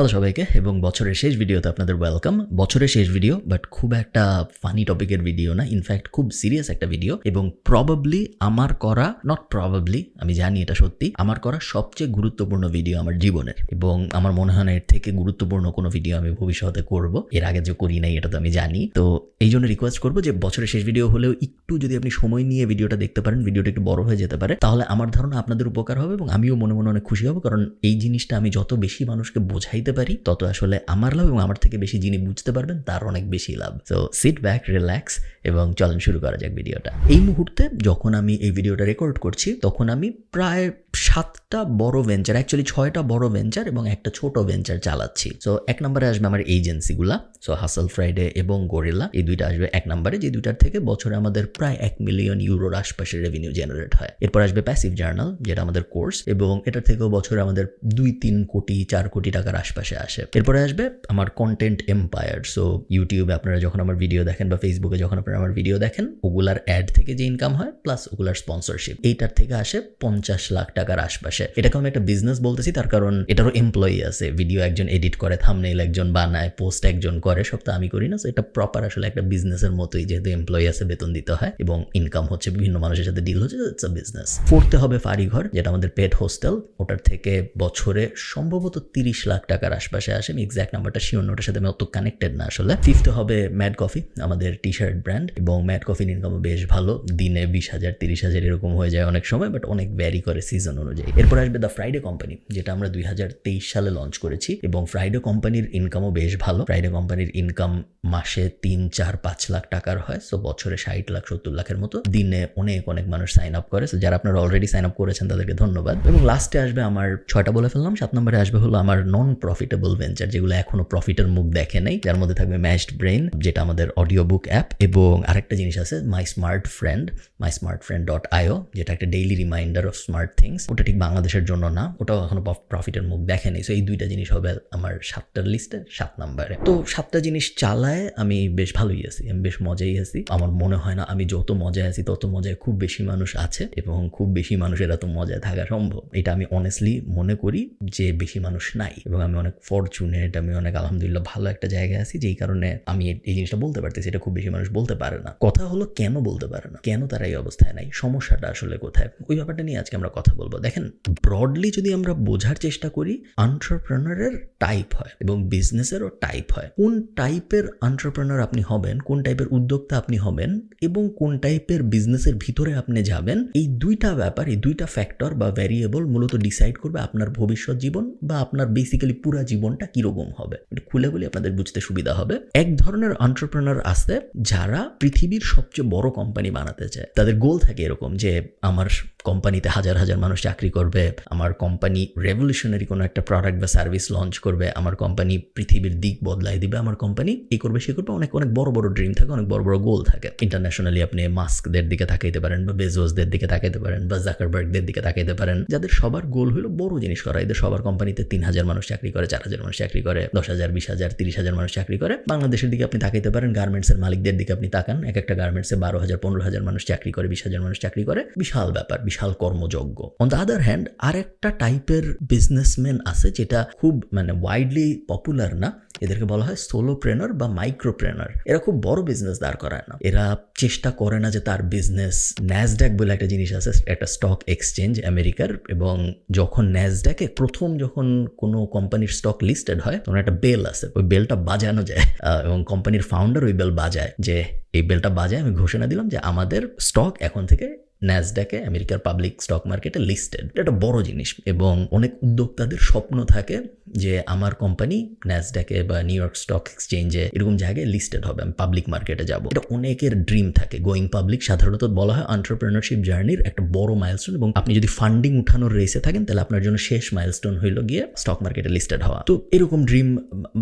Hello সবাইকে, এবং বছরের শেষ ভিডিওতে আপনাদের ওয়েলকাম বছরের শেষ ভিডিও বাট খুব একটা ফানি টপিকের ভিডিও না ইনফ্যাক্ট খুব সিরিয়াস একটা ভিডিও এবং প্রবাবলি আমার করা নট প্রবাবলি আমি জানি এটা সত্যি, আমার করা সবচেয়ে গুরুত্বপূর্ণ ভিডিও আমার জীবনের, এবং আমার মনে হয় না এর থেকে গুরুত্বপূর্ণ কোনো ভিডিও আমি ভবিষ্যতে করব, এর আগে যে করি নাই এটা তো আমি জানি। তো এই জন্য রিকোয়েস্ট করব যে বছরের শেষ ভিডিও হলেও একটু যদি আপনি সময় নিয়ে ভিডিওটা দেখতে পারেন ভিডিওটা একটু বড় হয়ে যেতে পারে, তাহলে আমার ধারণা আপনাদের উপকার হবে, এবং আমিও মনে মনে অনেক খুশি হব, কারণ এই জিনিসটা আমি যত বেশি মানুষকে বোঝাইতে পারি, তত আসলে আমার লাভ এবং আমার থেকে বেশি যিনি বুঝতে পারবেন, তার অনেক বেশি লাভ। সো সিট ব্যাক রিল্যাক্স এবং চলেন শুরু করা যাক ভিডিওটা। এই মুহূর্তে যখন আমি এই ভিডিওটা রেকর্ড করছি, তখন আমি প্রায় সাতটা বড় ভেঞ্চার অ্যাকচুয়ালি ছয়টা বড় ভেঞ্চার এবং একটা ছোট ভেঞ্চার চালাচ্ছি। সো এক নম্বরে আসবে আমার এজেন্সিগুলা সো হাসল ফ্রাইডে এবং গোরিল্লা এই দুইটা আসবে এক নম্বরে, যে দুইটার থেকে বছরে আমাদের প্রায় এক মিলিয়ন ইউরোর আশপাশে রেভিনিউ জেনারেট হয়। এরপর আসবে প্যাসিভ জার্নাল যেটা আমাদের কোর্স এবং এটার থেকেও বছরে আমাদের দুই, তিন কোটি, চার কোটি টাকার আশপাশে আসে। এরপরে আসবে আমার কন্টেন্ট এম্পায়ার সো ইউটিউবে আপনারা যখন আমার ভিডিও দেখেন বা ফেসবুকে যখন আপনারা আমার ভিডিও দেখেন, ওগুলার অ্যাড থেকে যে ইনকাম হয় প্লাস ওগুলার স্পন্সরশিপ এইটার থেকে আসে পঞ্চাশ লাখ টাকার আশপাশে। এটাকে আমি একটা বিজনেস বলতেছি, তার কারণ এটারও এমপ্লয়ি আছে। ভিডিও একজন এডিট করে থামনেইল একজন বানায় পোস্ট একজন করে, সব তো আমি করি না। সো এটা প্রপার আসলে একটা বিজনেসের মতোই, যেহেতু এমপ্লয়ি আছে, বেতন দিতে হয় এবং ইনকাম হচ্ছে বিভিন্ন মানুষের সাথে ডিল হচ্ছে ইটস আ বিজনেস ফোর্থে হবে ফাড়িঘর যেটা আমাদের পেট হোস্টেল ওটার থেকে বছরে সম্ভবত তিরিশ লাখ টাকার আশপাশে আসে, আমি এক্সাক্ট নাম্বারটা শিওর ওটার সাথে আমি অত কানেক্টেড না আসলে। ফিফথে হবে ম্যাড কফি আমাদের টি শার্ট ব্র্যান্ড এবং ম্যাড কফির ইনকামও বেশ ভালো। দিনে বিশ হাজার, তিরিশ হাজার এরকম হয়ে যায় অনেক সময় বাট অনেক ভ্যারি করে সিজন অনুযায়ী। এরপর আসবে দ্য ফ্রাইডে কোম্পানি যেটা আমরা দুই হাজার তেইশ সালে লঞ্চ করেছি, এবং ফ্রাইডে কোম্পানির ইনকামও বেশ ভালো। ফ্রাইডে কোম্পানির ইনকাম মাসে তিন, চার, পাঁচ লাখ টাকার হয় সো বছরে ষাট লাখ, সত্তর লাখের মতো। দিনে অনেক অনেক মানুষ সাইন আপ করে সো যারা আপনারা অলরেডি সাইন আপ করেছেন, তাদেরকে ধন্যবাদ। এবং লাস্টে আসবে আমার, ছয়টা বলে ফেললাম, সাত নম্বরে আসবে হলো আমার নন প্রফিটেবল ভেঞ্চার যেগুলো এখনও প্রফিটের মুখ দেখে নাই, যার মধ্যে থাকবে ম্যাশড ব্রেন যেটা আমাদের অডিও বুক অ্যাপ এবং আরেকটা জিনিস আছে my smart friend my smart friend dot io যেটা একটা daily reminder of smart things ওটা ঠিক বাংলাদেশের জন্য না, ওটাও এখনও প্রফিটের মুখ দেখেনি সো এই দুইটা জিনিস হবে আমার সাতটার লিস্টে সাত নাম্বারে তো সাতটা জিনিস চালায় আমি বেশ ভালোই আছি, আমি বেশ মজাই আছি। আমার মনে হয় না আমি যত মজায় আছি, তত মজায় খুব বেশি মানুষ আছে, এবং খুব বেশি মানুষের এত মজায় থাকা সম্ভব। এটা আমি অনেস্টলি মনে করি যে বেশি মানুষ নাই, এবং আমি অনেক ফরচুনেট আমি অনেক আলহামদুলিল্লাহ ভালো একটা জায়গায় আছি, যেই কারণে আমি এই জিনিসটা বলতে পারতেছি, এটা খুব বেশি মানুষ বলতে পারে না। কথা হলো কেন বলতে পারে না? কেন তারা এই অবস্থায় নাই? সমস্যাটা আসলে কোথায়? ওই ব্যাপারটা নিয়ে আজকে আমরা কথা বলব। দেখেন ব্রডলি যদি আমরা বোঝার চেষ্টা করি আন্টারপ্রেনারের টাইপ হয় এবং বিজনেসেরও টাইপ হয়। কোন টাইপের আন্টারপ্রেনার আপনি হবেন, কোন টাইপের উদ্যোক্তা আপনি হবেন এবং কোন টাইপের বিজনেসের ভিতরে আপনি যাবেন, এই দুইটা ব্যাপার, এই দুইটা ফ্যাক্টর বা ভ্যারিয়েবল মূলত ডিসাইড করবে আপনার ভবিষ্যৎ জীবন বা আপনার বেসিক্যালি পুরা জীবনটা কীরকম হবে? এটা খুলে বলে, আপনাদের বুঝতে সুবিধা হবে। এক ধরনের আন্টারপ্রেনার আছে যারা পৃথিবীর সবচেয়ে বড় কোম্পানি বানাতে চায়। তাদের গোল থাকে এরকম যে, আমার কোম্পানিতে হাজার হাজার মানুষ চাকরি করবে, আমার কোম্পানি রেভলিউশনারি কোনো একটা প্রোডাক্ট বা সার্ভিস লঞ্চ করবে, আমার কোম্পানি পৃথিবীর দিক বদলাই দিবে, আমার কোম্পানি এই করবে, সে করবে, অনেক অনেক বড় বড় ড্রিম থাকে, অনেক বড় বড় গোল থাকে। ইন্টারন্যাশনালি আপনি মাস্কদের দিকে তাকাইতে পারেন বা বেজোসদের দিকে তাকাইতে পারেন বা জাকারবার্গদের দিকে তাকাইতে পারেন। যাদের সবার গোল হলো বড় জিনিস করা, এদের সবার কোম্পানিতে তিন হাজার মানুষ চাকরি করে। চার হাজার মানুষ চাকরি করে, দশ হাজার, বিশ হাজার, তিরিশ হাজার মানুষ চাকরি করে। বাংলাদেশের দিকে আপনি তাকাইতে পারেন গার্মেন্টসের মালিকদের দিকে আপনি তাকান। এক একটা গার্মেন্টসে বারো হাজার, পনেরো হাজার মানুষ চাকরি করে, বিশ হাজার মানুষ চাকরি করে। বিশাল ব্যাপার, বিশাল কর্মযজ্ঞ। অন দ্য আদার হ্যান্ড আরেকটা টাইপের বিজনেসম্যান আছে, যেটা খুব মানে ওয়াইডলি পপুলার না। এদেরকে বলা হয় সোলো সোলোপ্রেনার বা মাইক্রো মাইক্রোপ্রেনার এরা খুব বড় বিজনেস দাঁড় করায় না। এরা চেষ্টা করে না যে তার বিজনেস ন্যাসড্যাক বলে একটা জিনিস আছে, একটা স্টক এক্সচেঞ্জ আমেরিকার এবং যখন ন্যাসড্যাকে প্রথম যখন কোনো কোম্পানির স্টক লিস্টেড হয় তখন একটা বেল আছে ওই বেলটা বাজানো যায় এবং কোম্পানির ফাউন্ডার ওই বেল বাজায় যে, এই বেলটা বাজায়, আমি ঘোষণা দিলাম যে আমাদের স্টক এখন থেকে ন্যাসডাকে আমেরিকার পাবলিক স্টক মার্কেটে লিস্টেড এটা একটা বড় জিনিস এবং অনেক উদ্যোক্তাদের স্বপ্ন থাকে যে আমার কোম্পানি ন্যাসডাকে বা নিউ ইয়র্ক স্টক এক্সচেঞ্জে এরকম জায়গায় লিস্টেড হবে, আমি পাবলিক মার্কেটে যাব। এটা অনেকের ড্রিম থাকে। গোয়িং পাবলিক সাধারণত বলা হয় এন্টারপ্রেনারশিপ জার্নির একটা বড় মাইলস্টোন এবং আপনি যদি ফান্ডিং উঠানোর রেসে থাকেন, তাহলে আপনার জন্য শেষ মাইলস্টোন হইল গিয়ে স্টক মার্কেটে লিস্টেড হওয়া। তো এরকম ড্রিম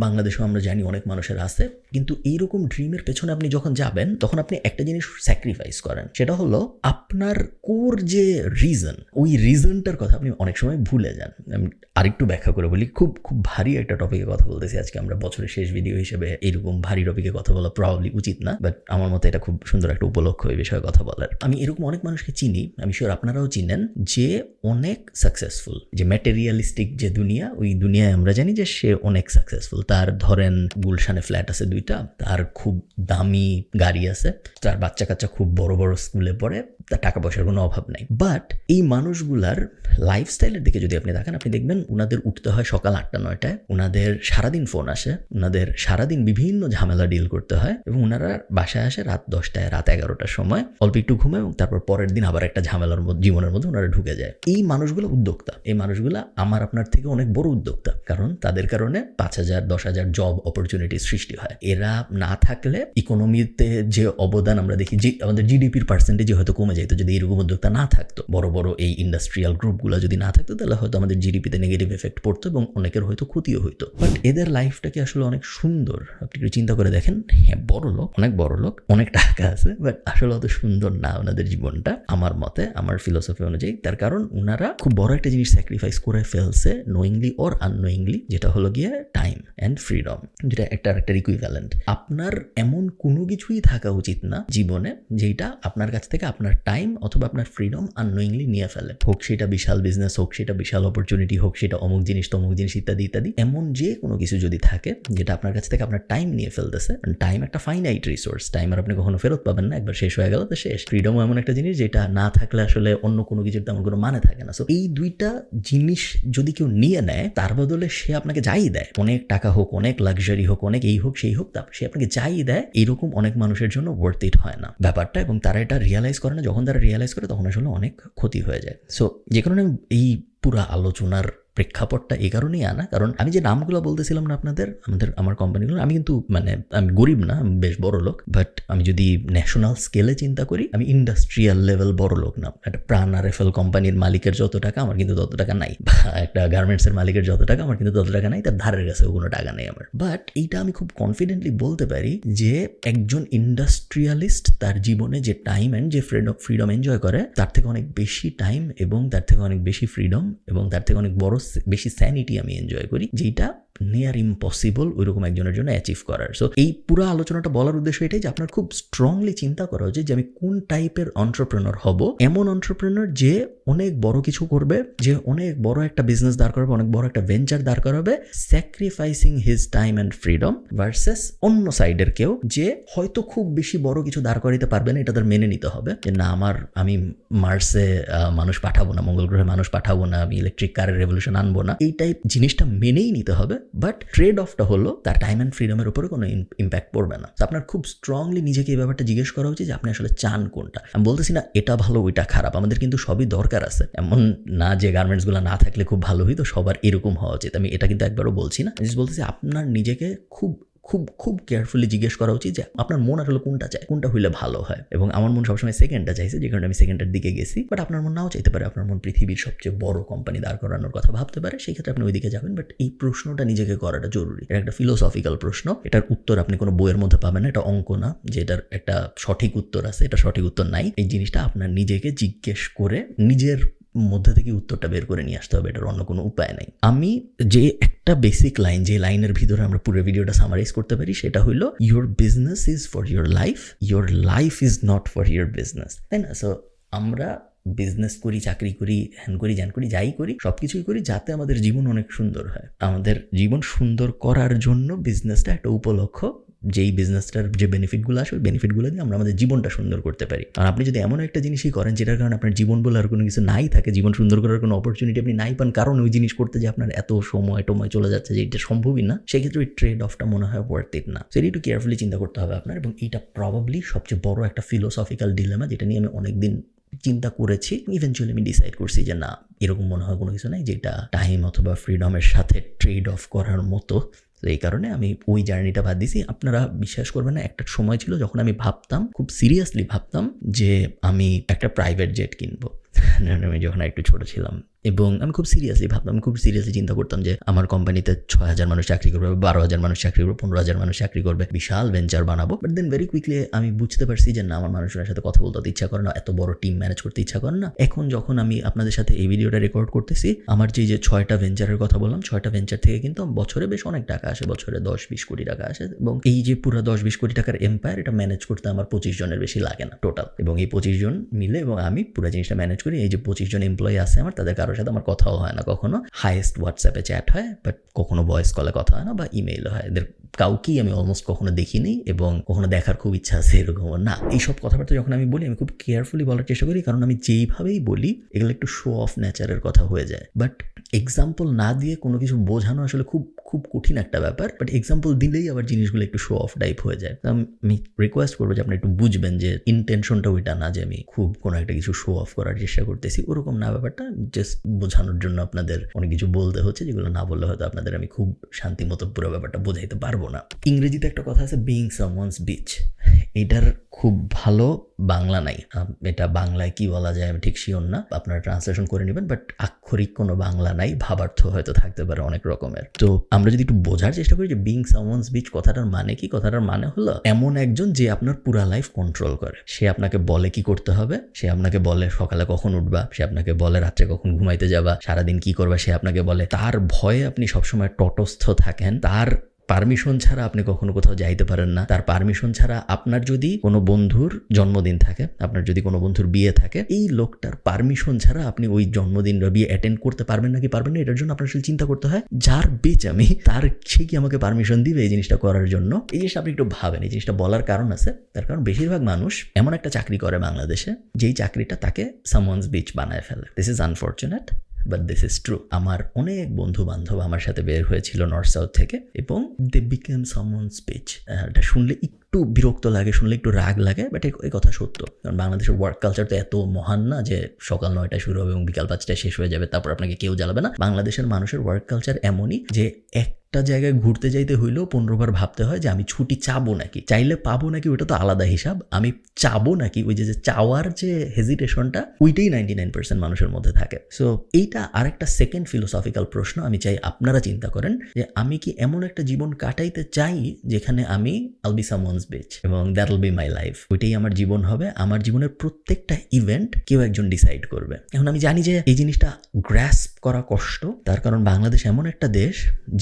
বাংলাদেশেও আমরা জানি অনেক মানুষের আছে, কিন্তু এইরকম ড্রিমের পেছনে আপনি যখন যাবেন, তখন আপনি একটা জিনিস স্যাক্রিফাইস করেন। সেটা হলো আপনার আপনার কোর যে রিজন ওই রিজনটার কথা আপনি অনেক সময় ভুলে যান। আমি আরেকটু ব্যাখ্যা করে বলি, খুব খুব ভারী একটা টপিকে কথা বলতেছি আজকে। আমরা বছরের শেষ ভিডিও হিসেবে এরকম ভারী টপিকে কথা বলা প্রবাবলি উচিত না বাট আমার মতে এটা খুব সুন্দর একটা উপলক্ষ এই বিষয়ে কথা বলার। আমি এরকম অনেক মানুষকে চিনি, আমি শিওর আপনারাও চিনেন, যে অনেক সাকসেসফুল যে ম্যাটেরিয়ালিস্টিক যে দুনিয়া, ওই দুনিয়ায় আমরা জানি যে সে অনেক সাকসেসফুল তার ধরেন গুলশানে ফ্ল্যাট আছে দুইটা, তার খুব দামি গাড়ি আছে, তার বাচ্চা কাচ্চা খুব বড় বড় স্কুলে পড়ে, তার টাকা পয়সার কোনো অভাব নাই। বাট এই মানুষগুলার লাইফস্টাইলের দিকে যদি আপনি দেখেন আপনি দেখবেন ওনাদের উঠতে হয় সকাল আটটা, নয়টায়। ওনাদের সারাদিন ফোন আসে ওনাদের সারাদিন বিভিন্ন ঝামেলা ডিল করতে হয় এবং ওনারা বাসায় আসে রাত দশটায়, রাত এগারোটার সময়। অল্প একটু ঘুমায় এবং তারপর পরের দিন আবার একটা ঝামেলার মধ্যে, জীবনের মধ্যে ওনারা ঢুকে যায়। এই মানুষগুলো উদ্যোক্তা। এই মানুষগুলো আমার আপনার থেকে অনেক বড় উদ্যোক্তা। কারণ তাদের কারণে পাঁচ হাজার, দশ হাজার জব অপরচুনিটি সৃষ্টি হয়। এরা না থাকলে ইকোনমিতে যে অবদান আমরা দেখি, যে আমাদের জিডিপির পার্সেন্টেজ হয়তো কমে যেত, যদি এরকম উদ্যোক্তা না থাকতো, বড় বড় এই ইন্ডাস্ট্রিয়াল গ্রুপগুলো যদি না থাকতো, তাহলে হয়তো আমাদের জিডিপিতে নেগেটিভ এফেক্ট পড়তো এবং অনেকের হয়তো ক্ষতিও হইতো। বাট এদের লাইফটাকে আসলে অনেক সুন্দর। আপনি একটু চিন্তা করে দেখেন হ্যাঁ বড় লোক, অনেক বড় লোক, অনেক টাকা আছে বাট আসলে অত সুন্দর না ওনাদের জীবনটা। আমার মতে, আমার ফিলোসফি অনুযায়ী, তার কারণ ওনারা খুব বড় একটা জিনিস স্যাক্রিফাইস করে ফেলছে নোয়িংলি ওর আননোয়িংলি যেটা হলো গিয়ে টাইম অ্যান্ড ফ্রিডম যেটা একটা একটা ইকুইভ্যালেন্ট আপনার এমন কোনো কিছুই থাকা উচিত না জীবনে যেটা আপনার কাছ থেকে আপনার টাইম অথবা আপনার ফ্রিডম আননোয়িংলি নিয়ে ফেলে। হোক সেটা বিশাল বিজনেস হোক সেটা বিশাল অপরচুনিটি হোক সেটা অমুক জিনিস, তমুক জিনিস, ইত্যাদি ইত্যাদি। এমন যে কোনো কিছু যদি থাকে, যেটা আপনার কাছ থেকে আপনার টাইম নিয়ে ফেলতেছে টাইম একটা ফাইনাইট রিসোর্স টাইম আর আপনি কখনো ফেরত পাবেন না, একবার শেষ হয়ে গেল তো শেষ। ফ্রিডমও এমন একটা জিনিস যেটা না থাকলে আসলে অন্য কোনো কিছুর তেমন কোনো মানে থাকে না। সো এই দুইটা জিনিস যদি কেউ নিয়ে নেয়, তার বদলে সে আপনাকে যাই দেয়। অনেক টাকা হোক, অনেক লাক্সারি হোক, অনেক এই হোক, সেই হোক সে আপনাকে যাই দেয়, এরকম অনেক মানুষের জন্য ওয়ার্থ ইট হয় না। ব্যাপারটা এবং তারা এটা রিয়ালাইজ করে না, যখন তারা রিয়ালাইজ করে তখন আসলে অনেক ক্ষতি হয়ে যায়। সো যে কারণে এই পুরা আলোচনার প্রেক্ষাপটটা এই কারণেই আনা। কারণ আমি যে নামগুলো বলতেছিলাম না আপনাদের, আমাদের, আমার কোম্পানিগুলো আমি কিন্তু মানে আমি গরিব না, আমি বেশ বড় লোক। বাট আমি যদি ন্যাশনাল স্কেলে চিন্তা করি, আমি ইন্ডাস্ট্রিয়াল লেভেল বড় লোক না। একটা প্রাণ আর এফএল কোম্পানির মালিকের যত টাকা, আমার কিন্তু তত টাকা নাই। বা একটা গার্মেন্টসের মালিকের যত টাকা, আমার কিন্তু তত টাকা নাই, তার ধারের কাছেও কোনো টাকা নেই আমার। বাট এইটা আমি খুব কনফিডেন্টলি বলতে পারি যে, একজন ইন্ডাস্ট্রিয়ালিস্ট তার জীবনে যে টাইম অ্যান্ড যে ফ্রিডম এনজয় করে, তার থেকে অনেক বেশি টাইম এবং তার থেকে অনেক বেশি ফ্রিডম এবং তার থেকে অনেক বড় বেশি স্যানিটি আমি এনজয় করি যেটা নিয়ার ইম্পসিবল ওইরকম একজনের জন্য অ্যাচিভ করার। সো এই পুরো আলোচনাটা বলার উদ্দেশ্য এটাই যে আপনার খুব স্ট্রংলি চিন্তা করা উচিত যে আমি কোন টাইপের অন্টারপ্রেনর হব, এমন অন্টারপ্রেনর যে অনেক বড় কিছু করবে যে অনেক বড় একটা বিজনেস দাঁড় করাবে, অনেক বড় একটা ভেঞ্চার দাঁড় করাবে sacrificing his time and freedom versus অন্য সাইডের কেউ যে হয়তো খুব বেশি বড় কিছু দাঁড় করাইতে পারবে না, এটা মেনে নিতে হবে। যে না, আমার, আমি মার্সে মানুষ পাঠাবো না, মঙ্গল গ্রহে মানুষ পাঠাবো না, আমি ইলেকট্রিক কারের রেভলিউশন আনব না। এই টাইপ জিনিসটা মেনেই নিতে হবে বাট ট্রেড অফটা হলো তার টাইম অ্যান্ড ফ্রিডমের উপরে কোনো ইম্প্যাক্ট পড়বে না। তো আপনার খুব স্ট্রংলি নিজেকে এই ব্যাপারটা জিজ্ঞেস করা উচিত যে আপনি আসলে চান কোনটা? আমি বলতেছি না, এটা ভালো, ওইটা খারাপ, আমাদের কিন্তু সবই দরকার আছে। এমন না যে গার্মেন্টসগুলো না থাকলে খুব ভালো হইতো, সবার এরকম হওয়া উচিত। আমি এটা কিন্তু একবারও বলছি না। জাস্ট বলতেছি আপনার নিজেকে খুব খুব খুব কেয়ারফুলি জিজ্ঞেস করা উচিত যে আপনার মন আসলে কোনটা চায়? কোনটা হইলে ভালো হয়? এবং আমার মন সবসময় সেকেন্ডটা চাইছে, যে কারণে আমি সেকেন্ডের দিকে গেছি বাট আপনার মন নাও চাইতে পারে। আপনার মন পৃথিবীর সবচেয়ে বড় কোম্পানি দাঁড় করানোর কথা ভাবতে পারে। সেই ক্ষেত্রে আপনি ওইদিকে যাবেন বাট এই প্রশ্নটা নিজেকে করাটা জরুরি। এটা একটা ফিলোসফিক্যাল প্রশ্ন। এটার উত্তর আপনি কোনো বইয়ের মধ্যে পাবেন না, এটা অঙ্ক না, যে এটার একটা সঠিক উত্তর আছে, এটা সঠিক উত্তর নাই। এই জিনিসটা আপনার নিজেকে জিজ্ঞেস করে নিজের মধ্যে থেকে উত্তরটা বের করে নিয়ে আসতে হবে, এটার অন্য কোনো উপায় নাই। আমি যে একটা বেসিক লাইন যে লাইনের ভিতরে আমরা পুরো ভিডিওটা সামারাইজ করতে পারি, সেটা হলো your business is for your life your life is not for your business তাই না? সো আমরা বিজনেস করি, চাকরি করি হ্যান করি জ্যান করি, যাই করি সব কিছুই করি যাতে আমাদের জীবন অনেক সুন্দর হয়। আমাদের জীবন সুন্দর করার জন্য বিজনেসটা একটা উপলক্ষ যেই বিজনেসটার যে বেনিফিটগুলো আসে, ওই বেনিফিটগুলো দিয়ে আমরা আমাদের জীবনটা সুন্দর করতে পারি। আর আপনি যদি এমন একটা জিনিসই করেন, যেটার কারণে আপনার জীবন বলে আর কোনো কিছু নাই থাকে, জীবন সুন্দর করার কোনো অপরচুনিটি আপনি নাই পান, কারণ ওই জিনিস করতে যে আপনার এত সময় টময় চলে যাচ্ছে যে এটা সম্ভবই না, সেক্ষেত্রে ওই ট্রেড অফটা মনে হয় ওয়ার্থ ইট না। সেটা একটু কেয়ারফুলি চিন্তা করতে হবে আপনার, এবং এইটা প্রবাবলি সবচেয়ে বড় একটা ফিলোসফিক্যাল ডিলেমা যেটা নিয়ে আমি অনেকদিন চিন্তা করেছি। ইভেনচুয়ালি আমি ডিসাইড করছি যে না, এরকম মনে হয় কোনো কিছু নাই যেটা টাইম অথবা ফ্রিডমের সাথে ট্রেড অফ করার মতো। তো এই কারণে আমি ওই জার্নিটা বাদ দিছি আপনারা বিশ্বাস করবেন না, একটা সময় ছিল যখন আমি ভাবতাম, খুব সিরিয়াসলি ভাবতাম যে আমি একটা প্রাইভেট জেট কিনবো। আমি যখন একটু ছোট ছিলাম। এবং আমি খুব সিরিয়াসলি ভাবতাম খুব সিরিয়াসলি চিন্তা করতাম যে আমার কোম্পানিতে ছয় হাজার মানুষ চাকরি করবে বারো হাজার মানুষ চাকরি করবে পনেরো হাজার মানুষ চাকরি করবে। বিশাল ভেঞ্চার বানাবো। বাট দেন ভেরি কুইকলি আমি বুঝতে পারছি যে না, আমার মানুষের সাথে কথা বলতে ইচ্ছা করে না, এত বড় টিম ম্যানেজ করতে ইচ্ছা করে না। এখন যখন আমি আপনাদের সাথে এই ভিডিওটা রেকর্ড করতেছি, আমার যে যে ছয়টা ভেঞ্চারের কথা বললাম, ছয়টা ভেঞ্চার থেকে কিন্তু বছরে বেশ অনেক টাকা আসে, বছরে দশ বিশ কোটি টাকা আসে। এবং এই যে পুরো দশ বিশ কোটি টাকার এম্পায়ার এটা ম্যানেজ করতে আমার পঁচিশ জনের বেশি লাগে না টোটাল এবং এই পঁচিশ জন মিলে, এবং আমি পুরো জিনিসটা ম্যানেজ করি এই যে পঁচিশ জন এমপ্লয়ি আছে আমার, তাদের কারোর সাথে আমার কথাও হয় না। কখনো হাইয়েস্ট হোয়াটসঅ্যাপে চ্যাট হয় বাট কখনো ভয়েস কলে কথা হয় না বা ইমেইলও হয়। এদের কাউকেই আমি অলমোস্ট কখনো দেখিনি এবং কখনো দেখার খুব ইচ্ছা আছে এরকম না। এইসব কথাবার্তা যখন আমি বলি, আমি খুব কেয়ারফুলি বলার চেষ্টা করি, কারণ আমি যেইভাবেই বলি, এগুলো একটু শো অফ নেচারের কথা হয়ে যায়। বাট এক্সাম্পল না দিয়ে কোনো কিছু বোঝানো আসলে খুব খুব কঠিন একটা ব্যাপার বাট এক্সাম্পল দিলেই আবার জিনিসগুলো একটু শো অফ টাইপ হয়ে যায়। আমি রিকোয়েস্ট করব যে আপনি একটু বুঝবেন যে ইন্টেনশনটা ওইটা না, যে আমি খুব কোনো একটা কিছু শো অফ করার চেষ্টা করতেছি, ওরকম না ব্যাপারটা জাস্ট বোঝানোর জন্য আপনাদের অনেক কিছু বলতে হচ্ছে, যেগুলো না বললে হয়তো আপনাদের আমি খুব শান্তি মতো পুরো ব্যাপারটা বোঝাইতে পারব না। ইংরেজিতে একটা কথা আছে বিং সামওয়ানস বিচ এটার খুব ভালো বাংলা নাই। এটা বাংলায় কি বলা যায় আমি ঠিক শিওর না, আপনারা ট্রান্সলেশন করে নেবেন বাট আক্ষরিক কোনো বাংলা নাই ভাবার্থ হয়তো থাকতে পারে অনেক রকমের। তো আমরা যদি একটু বোঝার চেষ্টা করি যে বিং সামন্স বিচ কথাটার মানে কি, কথাটার মানে হলো এমন একজন যে আপনার পুরা লাইফ কন্ট্রোল করে। সে আপনাকে বলে কি করতে হবে, সে আপনাকে বলে সকালে কখন উঠবা, সে আপনাকে বলে রাত্রে কখন ঘুমাইতে যাবা, সারাদিন কি করবা সে আপনাকে বলে। তার ভয়ে আপনি সবসময় তটস্থ থাকেন, তার পারমিশন ছাড়া আপনি কখনো কোথাও যাইতে পারেন না। তার পারমিশন ছাড়া আপনার যদি কোনো বন্ধুর জন্মদিন থাকে, আপনার যদি কোনো বন্ধুর বিয়ে থাকে, এই লোকটার পারমিশন ছাড়া আপনি ওই জন্মদিন বিয়ে অ্যাটেন্ড করতে পারবেন নাকি পারবেন না, এটার জন্য আপনার আসলে চিন্তা করতে হয়, যার বেচ আমি, তার সে কি আমাকে পারমিশন দিবে এই জিনিসটা করার জন্য? এই জিনিসটা আপনি একটু ভাবেন, এই জিনিসটা বলার কারণ আছে। তার কারণ বেশিরভাগ মানুষ এমন একটা চাকরি করে বাংলাদেশে, যেই চাকরিটা তাকে সামওয়ানস বিচ বানায় ফেলে। This is unfortunate but this is true আমার অনেক বন্ধু বান্ধব আমার সাথে বের হয়েছিল নর্থ সাউথ থেকে এবং দে বিকেম সামন স্পিচ এটা শুনলে একটু বিরক্ত লাগে, শুনলে একটু রাগ লাগে বাট এই কথা সত্য। কারণ বাংলাদেশের ওয়ার্ক কালচার তো এত মহান না যে সকাল নয়টায় শুরু হবে এবং বিকাল পাঁচটায় শেষ হয়ে যাবে, তারপর আপনাকে কেউ জ্বালাবে না। বাংলাদেশের মানুষের ওয়ার্ক কালচার এমনই যে এক একটা জায়গায় ঘুরতে যাইতে হইলেও পনেরো বার ভাবতে হয় যে আমি ছুটি চাবো নাকি। চাইলে পাবো নাকি ওটা তো আলাদা হিসাব। আমি চাবো নাকি ওই যে চাওয়ার যে হেজিটেশনটা ওইটাই নাইনটি নাইন পার্সেন্ট মানুষের মধ্যে থাকে। সো এইটা আরেকটা সেকেন্ড ফিলোসফিক্যাল প্রশ্ন আমি চাই আপনারা চিন্তা করেন যে আমি কি এমন একটা জীবন কাটাইতে চাই যেখানে আমি আল সামওয়ানস বিচ এবং that will be my life ওইটাই আমার জীবন হবে। আমার জীবনের প্রত্যেকটা ইভেন্ট কেউ একজন ডিসাইড করবে। এখন আমি জানি যে এই জিনিসটা গ্র্যাসপ করা কষ্ট। তার কারণ বাংলাদেশ এমন একটা দেশ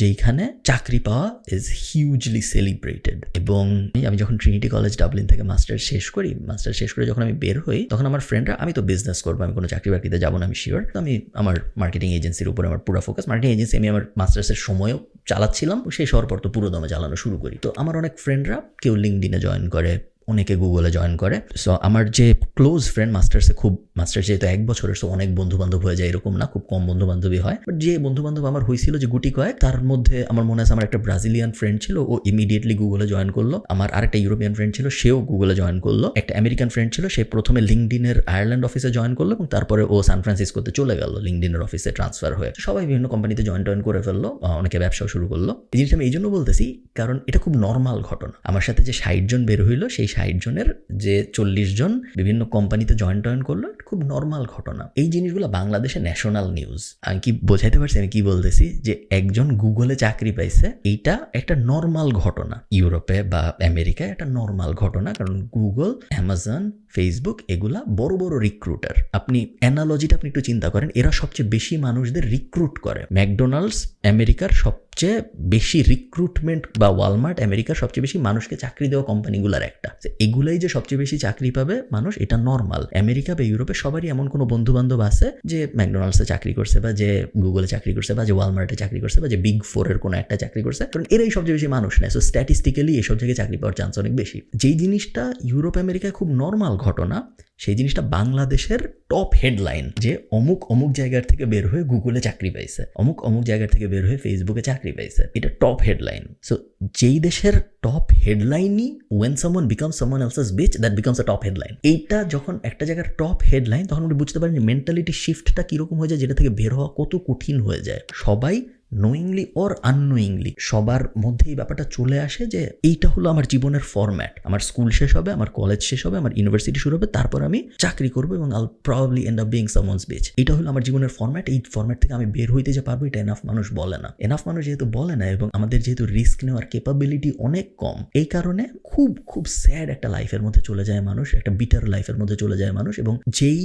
যেখানে চাকরি পাওয়া ইজ হিউজলি সেলিব্রেটেড এবং আমি যখন ট্রিনিটি কলেজ ডাবলিন থেকে মাস্টার শেষ করি মাস্টার শেষ করে যখন আমি বের হই, তখন আমার ফ্রেন্ডরা আমি তো বিজনেস করব, আমি কোনো চাকরি বাকরিতে যাব না, আমি শিওর তো আমি আমার মার্কেটিং এজেন্সির উপরে আমার পুরো ফোকাস মার্কেটিং এজেন্সি আমি আমার মাস্টার্সের সময়ও চালাচ্ছিলাম। সেই হওয়ার পর তো পুরো দমে চালানো শুরু করি। তো আমার অনেক ফ্রেন্ডরা কেউ লিঙ্কডিনে জয়েন করে। অনেকে গুগলে জয়েন করে। সো আমার যে ক্লোজ ফ্রেন্ড মাস্টার্সে খুব মাস্টার্স যেহেতু এক বছরের সো অনেক বন্ধু বান্ধব হয়ে যায় এরকম না, খুব কম বন্ধু বান্ধবী হয়। বাট যে বন্ধু বান্ধব আমার হয়েছিল যে গুটি কয়েক, তার মধ্যে আমার মনে আছে, আমার একটা ব্রাজিলিয়ান ফ্রেন্ড ছিল, ও ইমিডিয়েটলি গুগলে জয়েন করল। আমার আরেকটা ইউরোপিয়ান ফ্রেন্ড ছিল, সেও গুগলে জয়েন করল। একটা আমেরিকান ফ্রেন্ড ছিল, সে প্রথমে লিঙ্কডিনের আয়ারল্যান্ড অফিসে জয়েন করল এবং তারপরে ও সান ফ্রান্সিসকোতে চলে গেল লিঙ্কডিনের অফিসে ট্রান্সফার হয়ে। সবাই বিভিন্ন কোম্পানিতে জয়েন টয়েন করে ফেলল অনেকে ব্যবসাও শুরু করল। এই জিনিসটা আমি এই জন্য বলতেছি, কারণ এটা খুব নর্মাল ঘটনা। আমার সাথে যে ষাট জন বের হইল, সেই ষাট জনের যে চল্লিশ জন বিভিন্ন কোম্পানিতে জয়েন টয়েন করল খুব নর্মাল ঘটনা। এই জিনিসগুলো বাংলাদেশে ন্যাশনাল নিউজ আমি কি বোঝাইতে পারছি? আমি কি বলতেছি? যে একজন গুগলে চাকরি পাইছে, এইটা একটা নর্মাল ঘটনা। ইউরোপে বা আমেরিকায় একটা নর্মাল ঘটনা, কারণ গুগল অ্যামাজন ফেসবুক এগুলা বড় বড় রিক্রুটার আপনি অ্যানালজিটা আপনি একটু চিন্তা করেন, এরা সবচেয়ে বেশি মানুষদের রিক্রুট করে। ম্যাকডোনাল্ডস আমেরিকার সবচেয়ে বেশি রিক্রুটমেন্ট বা ওয়ালমার্ট আমেরিকার সবচেয়ে বেশি মানুষকে চাকরি দেওয়া কোম্পানিগুলোর একটা। এগুলাই যে সবচেয়ে বেশি চাকরি পাবে মানুষ, এটা নর্মাল আমেরিকা বা ইউরোপে সবারই এমন কোনো বন্ধু বান্ধব আছে যে ম্যাকডোনাল্ডসে চাকরি করছে বা যে গুগলে চাকরি করছে বা যে ওয়ালমার্টে চাকরি করছে বা যে বিগ ফোরের কোনো একটা চাকরি করছে। কারণ এরাই সবচেয়ে বেশি মানুষ নেয়। সো স্ট্যাটিস্টিক্যালি এসব জায়গায় চাকরি পাওয়ার চান্স অনেক বেশি। যেই জিনিসটা ইউরোপ আমেরিকায় খুব নর্মাল ঘটনা, সেই জিনিসটা বাংলাদেশের টপ হেডলাইন যে অমুক অমুক জায়গার থেকে বের হয়ে গুগলে চাকরি পাইছে, অমুক অমুক জায়গার থেকে বের হয়ে ফেসবুকে চাকরি পাইছে, এটা টপ হেডলাইন সো যেই দেশের top হেডলাইনই when someone become someone else's bitch that becomes a top headline এইটা যখন একটা জায়গার টপ হেডলাইন তখন আপনি বুঝতে পারেন যে মেন্টালিটি শিফটটা কীরকম হয়ে যায়, যেটা থেকে বের হওয়া কত কঠিন হয়ে যায়। সবাই নোয়িংলি ওর আননোয়িংলি সবার মধ্যে এই ব্যাপারটা চলে আসে যে এইটা হলো আমার জীবনের ফরম্যাট আমার স্কুল শেষ হবে, আমার কলেজ শেষ হবে, আমার ইউনিভার্সিটি শুরু হবে, তারপর আমি চাকরি করব এবং I'll probably end of being someone's bitch এটা হলো আমার জীবনের ফরম্যাট এই ফরম্যাট থেকে আমি বের হইতে যে পারব, এটা এনাফ মানুষ বলে না। এনাফ মানুষ যেহেতু বলে না এবং আমাদের যেহেতু রিস্ক নেওয়ার কেপাবিলিটি অনেক কম, এই কারণে খুব খুব স্যাড একটা লাইফের মধ্যে চলে যায় মানুষ, একটা বিটার লাইফের মধ্যে চলে যায় মানুষ এবং যেই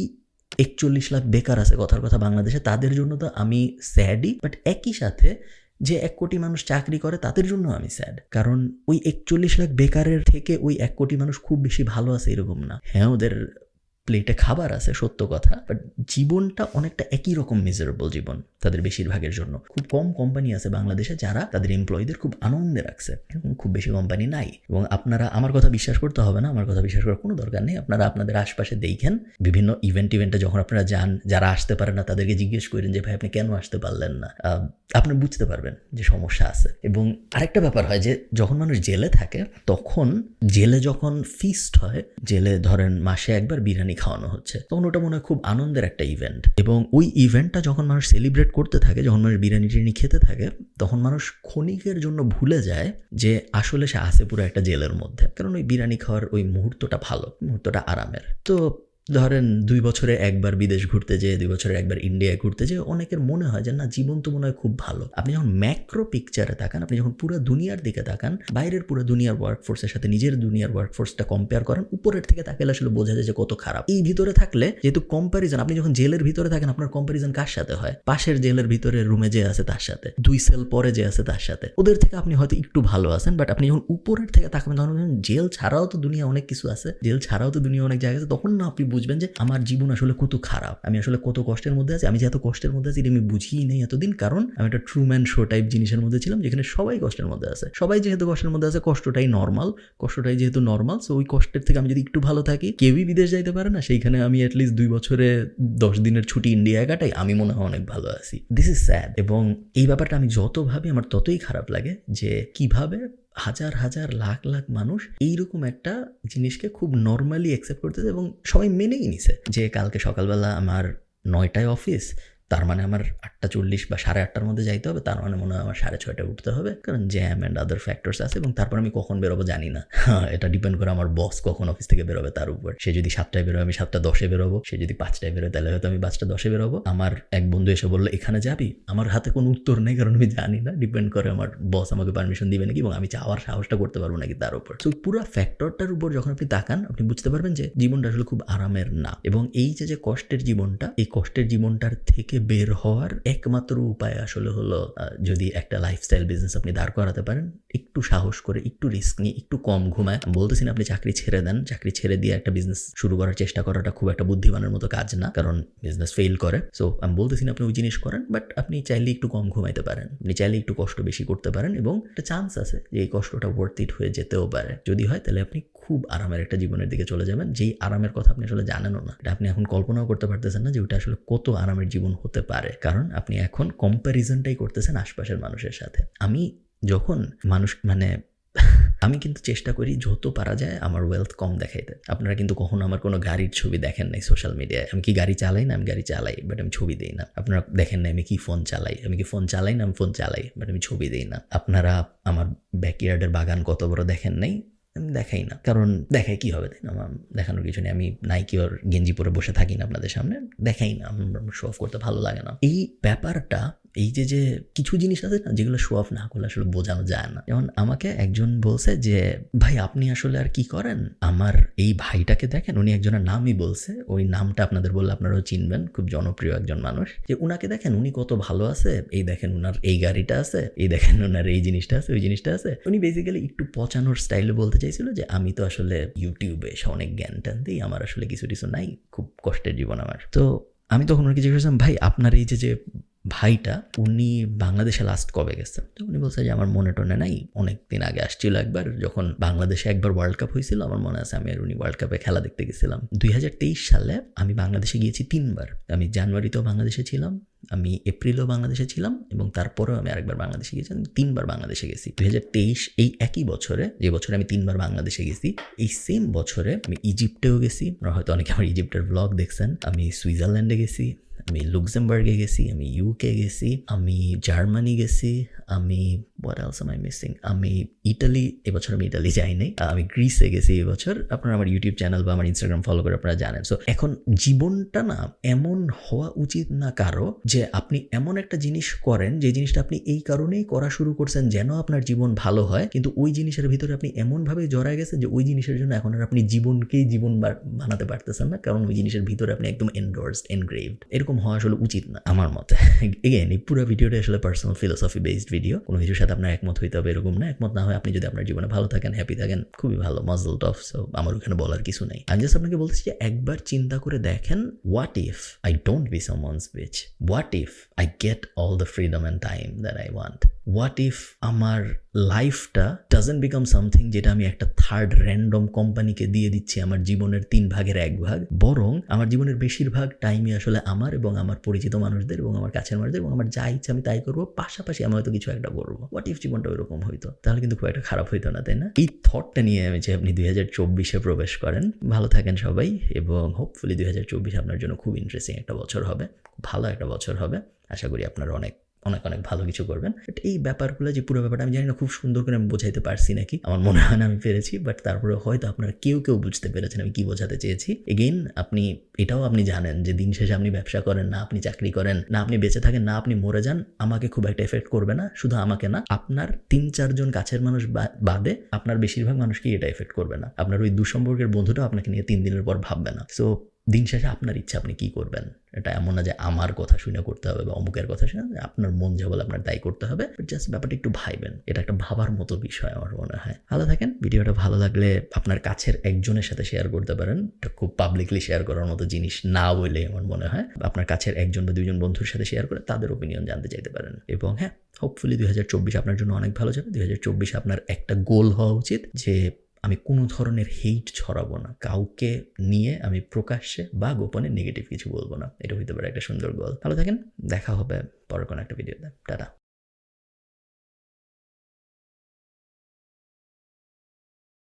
একচল্লিশ লাখ বেকার আছে কথার কথা বাংলাদেশে, তাদের জন্য তো আমি স্যাডই বাট একই সাথে যে এক কোটি মানুষ চাকরি করে, তাদের জন্য আমি স্যাড। কারণ ওই একচল্লিশ লাখ বেকারের থেকে ওই এক কোটি মানুষ খুব বেশি ভালো আছে এরকম না। হ্যাঁ ওদের প্লেটে খাবার আছে, সত্য কথা বাট জীবনটা অনেকটা একই রকম মিজারেবল জীবন তাদের বেশিরভাগের জন্য। খুব কম কোম্পানি আছে বাংলাদেশে যারা তাদের এমপ্লয়ীদের খুব আনন্দে রাখছে, এবং খুব বেশি কোম্পানি নাই। এবং আপনারা, আমার কথা বিশ্বাস করতে হবে না, আমার কথা বিশ্বাস করার কোনো দরকার নেই। আপনারা আপনাদের আশপাশে দেখেন, বিভিন্ন ইভেন্ট ইভেন্টে যখন আপনারা যান, যারা আসতে পারে না, তাদেরকে জিজ্ঞেস করেন যে, ভাই, আপনি কেন আসতে পারলেন না? আপনি বুঝতে পারবেন যে সমস্যা আছে। এবং আরেকটা ব্যাপার হয় যে, যখন মানুষ জেলে থাকে, তখন জেলে যখন ফিস্ট হয়, জেলে ধরেন মাসে একবার বিরিয়ানি খাওয়ানো হচ্ছে। তখন ওটা মনে হয় খুব আনন্দের একটা ইভেন্ট এবং ওই ইভেন্টটা যখন মানুষ সেলিব্রেট করতে থাকে, যখন মানুষ বিরিয়ানি টিরিয়ানি খেতে থাকে, তখন মানুষ ক্ষণিকের জন্য ভুলে যায় যে আসলে সে আসে পুরো একটা জেলের মধ্যে। কারণ ওই বিরিয়ানি খাওয়ার ওই মুহূর্তটা ভালো, মুহূর্তটা আরামের। তো ধরেন দুই বছরে একবার বিদেশ ঘুরতে যেয়ে, দুই বছরে একবার ইন্ডিয়ায় ঘুরতে যেয়ে অনেকের মনে হয় যে, না, জীবন তো মনে হয় খুব ভালো। আপনি যখন ম্যাক্রো পিকচারে তাকান, আপনি যখন পুরো দুনিয়ার দিকে তাকান, বাইরের পুরো দুনিয়ার ওয়ার্কফোর্সের সাথে নিজের দুনিয়ার ওয়ার্কফোর্সটা কম্পেয়ার করেন, উপরের থেকে তাকালে আসলে বোঝা যায় যে, কত খারাপ। এই ভিতরে থাকলে, যেহেতু কম্প্যারিজন আপনি যখন জেলের ভিতরে থাকেন, আপনার কম্প্যারিজন কার সাথে হয়? পাশের জেলের ভিতরে রুমে যে আছে তার সাথে, দুই সেল পরে যে আছে তার সাথে। ওদের থেকে আপনি হয়তো একটু ভালো আছেন বাট আপনি যখন উপরের থেকে তাকাবেন তখন জেল ছাড়াও তো দুনিয়া অনেক কিছু আছে, জেল ছাড়াও তো দুনিয়া অনেক জায়গা আছে, তখন না আপনি বুঝবেন যে আমার জীবন আসলে কত খারাপ। আমি আসলে কত কষ্টের মধ্যে আছি। আমি যে এত কষ্টের মধ্যে আছি এটা আমি বুঝিই নেই এতদিন। কারণ আমি একটা ট্রু ম্যান শো টাইপ জিনিসের মধ্যে ছিলাম যেখানে সবাই কষ্টের মধ্যে আছে। সবাই যেহেতু কষ্টের মধ্যে আছে, কষ্টটাই নর্মাল কষ্টটাই যেহেতু নর্মাল সো ওই কষ্টের থেকে আমি যদি একটু ভালো থাকি, কেউই বিদেশ যাইতে পারে না। সেইখানে আমি অ্যাটলিস্ট দুই বছরে দশ দিনের ছুটি ইন্ডিয়ায় কাটাই। আমি মনে হয় অনেক ভালো আছি। দিস ইজ স্যাড এবং এই ব্যাপারটা আমি যত ভাবি, আমার ততই খারাপ লাগে যে কীভাবে হাজার হাজার লাখ লাখ মানুষ এইরকম একটা জিনিসকে খুব নর্মালি অ্যাকসেপ্ট করতেছে এবং সবাই মেনেই নিছে যে কালকে সকালবেলা আমার নয়টায় অফিস তার মানে আমার আটটা চল্লিশ বা সাড়ে আটটার মধ্যে যাইতে হবে তার মানে মনে হয় আমার সাড়ে ছয়টায় উঠতে হবে কারণ জ্যাম অ্যান্ড আদার ফ্যাক্টরস আছে এবং তারপর আমি কখন বেরোবো জানি না। হ্যাঁ, এটা ডিপেন্ড করে আমার বস কখন অফিস থেকে বেরোবে তার উপর। সে যদি সাতটায় বেরোবে আমি সাতটা দশে বেরোবো সে যদি পাঁচটায় বেরোয় তাহলে হয়তো আমি পাঁচটা দশে বেরোবো। আমার এক বন্ধু এসে বলল এখানে যাবি? আমার হাতে কোনো উত্তর নেই কারণ আমি জানি না ডিপেন্ড করে আমার বস আমাকে পারমিশন দিবে নাকি এবং আমি চাওয়ার সাহসটা করতে পারব নাকি তার উপর। তো পুরো ফ্যাক্টরটার উপর যখন আপনি তাকান আপনি বুঝতে পারবেন যে জীবনটা আসলে খুব আরামের না। এবং এই যে যে কষ্টের জীবনটা এই কষ্টের জীবনটার থেকে বের হওয়ার একমাত্র উপায় আসলে হলো যদি একটা লাইফস্টাইল বিজনেস আপনি দাঁড় করাতে পারেন, একটু সাহস করে, একটু রিস্ক নিয়ে, একটু কম ঘুমায়। আমি বলতেছি না আপনি চাকরি ছেড়ে দেন, চাকরি ছেড়ে দিয়ে একটা বিজনেস শুরু করার চেষ্টা করাটা খুব একটা বুদ্ধিমানের মতো কাজ না, কারণ বিজনেস ফেল করে। সো আমি বলতেছি আপনি ওই জিনিস করেন বাট আপনি চাইলে একটু কম ঘুমাইতে পারেন। আপনি চাইলে একটু কষ্ট বেশি করতে পারেন এবং একটা চান্স আছে যে এই কষ্টটা ওয়ার্থ ইট হয়ে যেতেও পারে। যদি হয়, তাহলে আপনি খুব আরামের একটা জীবনের দিকে চলে যাবেন, যেই আরামের কথা আপনি আসলে জানেনও না। এটা আপনি এখন কল্পনাও করতে পারতেছেন না যে ওটা আসলে কত আরামের জীবন হতে পারে। কারণ আপনি এখন কম্প্যারিজনটাই করতেছেন আশপাশের মানুষের সাথে। আমি যখন মানুষ মানে আমি কিন্তু চেষ্টা করি যত পারা যায় আমার ওয়েলথ কম দেখাইতে। আপনারা কিন্তু কখনো আমার কোনো গাড়ির ছবি দেখেন নাই সোশ্যাল মিডিয়ায় আমি কি গাড়ি চালাই না, আমি গাড়ি চালাই বাট আমি ছবি দিই না। আপনারা দেখেন না আমি কি ফোন চালাই। আমি কি ফোন চালাই না, আমি ফোন চালাই বাট আমি ছবি দিই না। আপনারা আমার ব্যাকইয়ার্ডের বাগান কত বড় দেখেন নাই? আমি দেখাই না। কারণ দেখাই কি হবে তাই না? আমার দেখানোর কিছু নেই। আমি নাইকি ওর গেঞ্জি পরে বসে থাকি না আপনাদের সামনে। দেখাই না। আমার শো অফ করতে ভালো লাগে না। এই ব্যাপারটা এই যে যে কিছু জিনিস আছে না, যেগুলো শো অফ না করলে আসলে বোঝানো যায় না। যেমন আমাকে একজন বলছে যে, ভাই, আপনি আসলে আর কি করেন? আমার এই ভাইটাকে দেখেন, উনি একজনের নামই বলছে। ওই নামটা আপনাদের বললে আপনারাও চিনবেন, খুব জনপ্রিয় একজন মানুষ। যে উনাকে দেখেন, উনি কত ভালো আছে। এই দেখেন, উনার এই গাড়িটা আছে, এই দেখেন ওনার এই জিনিসটা আছে, ওই জিনিসটা আছে। উনি বেসিক্যালি একটু পচানোর স্টাইলে বলতে চাইছিল যে, আমি তো আসলে ইউটিউবে এসে অনেক জ্ঞান টান দিই, আমার আসলে কিছু কিছু নাই, খুব কষ্টের জীবন আমার। তো আমি তখন ওনাকে জিজ্ঞেস করছিলাম ভাই, আপনার এই যে যে ভাইটা, উনি বাংলাদেশে লাস্ট কবে গেছেন? তো উনি বলছে যে, আমার মনে টনে নাই। অনেক দিন আগে আসছিল একবার। যখন বাংলাদেশে একবার ওয়ার্ল্ড কাপ হয়েছিল, আমার মনে আছে আমি আর উনি ওয়ার্ল্ড কাপে খেলা দেখতে গেছিলাম। দুই হাজার তেইশ সালে আমি বাংলাদেশে গিয়েছি তিনবার। আমি জানুয়ারিতেও বাংলাদেশে ছিলাম, আমি এপ্রিলও বাংলাদেশে ছিলাম এবং তারপরেও আমি আরেকবার বাংলাদেশে গেছি আমি তিনবার বাংলাদেশে গেছি। দুই হাজার তেইশ এই একই বছরে, যে বছরে আমি তিনবার বাংলাদেশে গেছি, এই সেম বছরে আমি ইজিপ্টেও গেছি। হয়তো অনেকে আমার ইজিপ্টের ব্লগ দেখছেন। আমি সুইজারল্যান্ডে গেছি। আমি লুক্সেমবার্গে গেছি, আমি ইউকে গেছি, আমি জার্মানি গেছি, আমি হোয়াট আই মিসিং আমি ইটালি এবছর আমি ইটালি যাই নাই আমি গ্রিসে গেছি এবছর। আপনারা আমার ইউটিউব চ্যানেল বা আমার ইনস্টাগ্রাম ফলো করে আপনারা জানেন। সো এখন জীবনটা না এমন হওয়া উচিত না কারও যে আপনি এমন একটা জিনিস করেন যে জিনিসটা আপনি এই কারণেই করা শুরু করছেন যেন আপনার জীবন ভালো হয়। কিন্তু ওই জিনিসের ভিতরে আপনি এমনভাবে জড়ায় গেছেন যে ওই জিনিসের জন্য এখন আর আপনি জীবনকেই জীবন বানাতে পারতেছেন না। কারণ ওই জিনিসের ভিতরে আপনি একদম এন্ডোর্সড এনগ্রেভড এরকম হওয়া আসলে উচিত না, আমার মতে। এগেন এই পুরো ভিডিওটা আসলে পার্সোনাল ফিলোসফি বেসড ভিডিও কোনো কিছুর সাথে আপনার একমত হইতে হবে এরকম না, একমত না হয় আপনি যদি আপনার জীবনে ভালো থাকেন হ্যাপি থাকেন, খুবই ভালো মজল টফ সো আমার ওখানে বলার কিছু নেই। আমি জাস্ট আপনাকে বলছি যে একবার চিন্তা করে দেখেন what if I don't be someone's bitch what if I get all the freedom and time that I want what if আমার লাইফটা ডাজেন্ট বিকাম সামথিং যেটা আমি একটা থার্ড র্যান্ডম কোম্পানিকে দিয়ে দিচ্ছি আমার জীবনের তিন ভাগের এক ভাগ? বরং আমার জীবনের বেশিরভাগ টাইমই আসলে আমার এবং আমার পরিচিত মানুষদের এবং আমার কাছের মানুষদের এবং আমার যা ইচ্ছা আমি তাই করব, পাশাপাশি আমি হয়তো কিছু একটা করব। হোয়াট ইফ জীবনটা ওইরকম হইতো? তাহলে কিন্তু খুব একটা খারাপ হইতো না, তাই না? এই থটটা নিয়ে আমি যে আপনি দুই হাজার চব্বিশে প্রবেশ করেন, ভালো থাকেন সবাই এবং হোপফুলি দুই হাজার চব্বিশ আপনার জন্য খুব ইন্টারেস্টিং একটা বছর হবে ভালো একটা বছর হবে। আশা করি আপনারা অনেক অনেক অনেক ভালো কিছু করবেন। বাট এই ব্যাপারগুলো যে পুরো ব্যাপারটা আমি জানি না, খুব সুন্দর করে আমি বোঝাইতে পারছি নাকি। আমার মনে হয় না আমি পেরেছি বাট তারপরে হয়তো আপনারা কেউ কেউ বুঝতে পেরেছেন আমি কি বোঝাতে চেয়েছি। এগেইন আপনি, এটাও আপনি জানেন যে দিন শেষে আপনি ব্যবসা করেন, না আপনি চাকরি করেন, না আপনি বেঁচে থাকেন, না আপনি মরে যান, আমাকে খুব একটা এফেক্ট করবে না, শুধু আমাকে না, আপনার তিন, চারজন কাছের মানুষ বাদে আপনার বেশিরভাগ মানুষকেই এটা এফেক্ট করবে না। আপনার ওই দুসম্পর্কের বন্ধুটাও আপনাকে নিয়ে তিন দিনের পর ভাববে না। সো দিন শেষে আপনার ইচ্ছা আপনি কি করবেন? এটা এমন না যে আমার কথা শুনে করতে হবে বা অমুকের কথা শুনে আপনার মন যা বলে আপনার তাই করতে হবে। জাস্ট ব্যাপারটা একটু ভাইবেন। এটা একটা ভাবার মতো বিষয় আমার মনে হয়। ভালো থাকেন। ভিডিওটা ভালো লাগলে আপনার কাছের একজনের সাথে শেয়ার করতে পারেন। এটা খুব পাবলিকলি শেয়ার করার মতো জিনিস না বলে আমার মনে হয়। আপনার কাছের একজন বা দুইজন বন্ধুর সাথে শেয়ার করে তাদের ওপিনিয়ন জানতে চাইতে পারেন। এবং হ্যাঁ হোপফুলি দুই হাজার চব্বিশ আপনার জন্য অনেক ভালো যাবে। দুই হাজার চব্বিশ আপনার একটা গোল হওয়া উচিত যে আমি কোনো ধরনের হেইট ছড়াবো না। কাউকে নিয়ে আমি প্রকাশ্যে বা গোপনে নেগেটিভ কিছু বলব না। এটা হইতে পারে একটা সুন্দর গোল ভালো থাকেন। দেখা হবে পরের কোনো একটা ভিডিওতে টাটা।